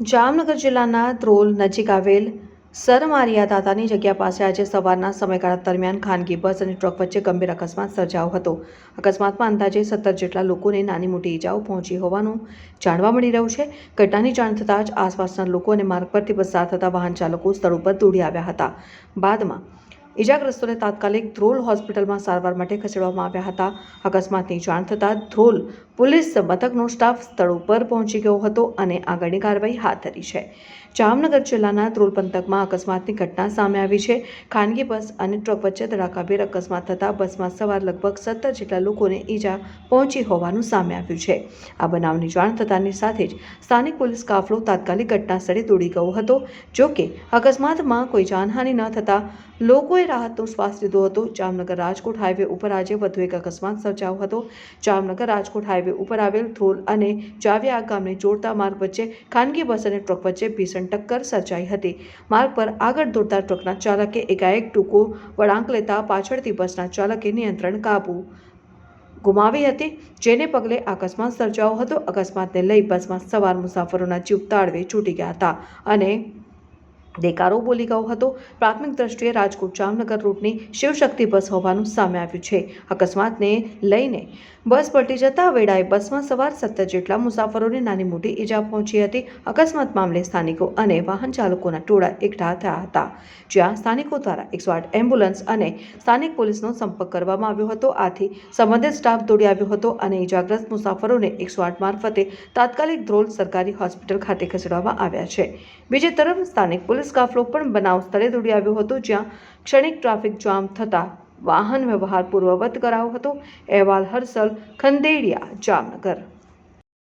જામનગર જિલ્લાના ધ્રોલ નજીક આવેલ સરમારિયા દાદાની જગ્યા પાસે આજે સવારના સમયગાળા દરમિયાન ખાનગી બસ અને ટ્રક વચ્ચે ગંભીર અકસ્માત સર્જાયો હતો. અકસ્માતમાં અંદાજે સત્તર જેટલા લોકોને નાની મોટી ઈજાઓ પહોંચી હોવાનું જાણવા મળી રહ્યું છે. ઘટનાની જાણ થતાં જ આસપાસના લોકો અને માર્ગ પરથી પસાર થતા વાહન ચાલકો સ્થળ ઉપર દોડી આવ્યા હતા. બાદમાં ઈજાગ્રસ્તોને તાત્કાલિક ધ્રોલ હોસ્પિટલમાં સારવાર માટે ખસેડવામાં આવ્યા હતા. અકસ્માતની જાણ થતાં ધ્રોલ પોલીસ મથકનો સ્ટાફ સ્થળ ઉપર પહોંચી ગયો હતો અને આગળની કાર્યવાહી હાથ ધરી છે. જામનગર જિલ્લાના ધ્રોલ પંથકમાં અકસ્માતની ઘટના સામે આવી છે. ખાનગી બસ અને ટ્રક વચ્ચે ધડાકાભેર અકસ્માત થતાં બસમાં સવાર લગભગ સત્તર જેટલા લોકોને ઈજા પહોંચી હોવાનું સામે આવ્યું છે. આ બનાવની જાણ થતાની સાથે જ સ્થાનિક પોલીસ કાફલો તાત્કાલિક ઘટના સ્થળે દોડી ગયો હતો. જો કે અકસ્માતમાં કોઈ જાનહાનિ ન થતાં લોકોએ રાહતનો શ્વાસ લીધો હતો. જામનગર રાજકોટ હાઈવે ઉપર આજે વધુ એક અકસ્માત સર્જાયો હતો. જામનગર રાજકોટ હાઈવે ઉપર આવેલ ધ્રોલ અને ચાવ્યા ગામને જોડતા માર્ગ વચ્ચે ખાનગી બસ અને ટ્રક વચ્ચે ભીષણ ટક્કર સર્જાઈ હતી. માર્ગ પર આગળ દોડતા ટ્રકના ચાલકે એકાએક ટૂંકો વળાંક લેતા પાછળથી બસના ચાલકે નિયંત્રણ કાબુ ગુમાવી હતી, જેને પગલે અકસ્માત સર્જાયો હતો. અકસ્માતને લઈ બસમાં સવાર મુસાફરોના જીવ તાળવે છૂટી ગયા હતા અને દેકારો બોલી ગયો હતો. પ્રાથમિક દ્રષ્ટિએ રાજકોટ જામનગર રૂટની શિવશક્તિ બસ હોવાનું સામે આવ્યું છે. અકસ્માતને લઈને બસ પલટી જતા વેળાએ બસમાં સવાર સત્તર જેટલા મુસાફરોને નાની મોટી ઈજા પહોંચી હતી. અકસ્માત મામલે સ્થાનિકો અને વાહન ચાલકોના ટોળા એકઠા થયા હતા. જ્યાં સ્થાનિકો દ્વારા એકસો આઠ એમ્બ્યુલન્સ અને સ્થાનિક પોલીસનો સંપર્ક કરવામાં આવ્યો હતો. આથી સંબંધિત સ્ટાફ દોડી આવ્યો હતો અને ઈજાગ્રસ્ત મુસાફરોને એકસો આઠ મારફતે તાત્કાલિક ધ્રોલ સરકારી હોસ્પિટલ ખાતે ખસેડવામાં આવ્યા છે. બીજી તરફ સ્થાનિક પોલીસ કાફલો પણ બનાવ સ્થળે દોડી આવ્યો હતો, જ્યાં ક્ષણિક ટ્રાફિક જામ થતાં વાહન વ્યવહાર પૂર્વવત કરાયો હતો. અહેવાલ હર્ષલ ખંદેડિયા જામનગર.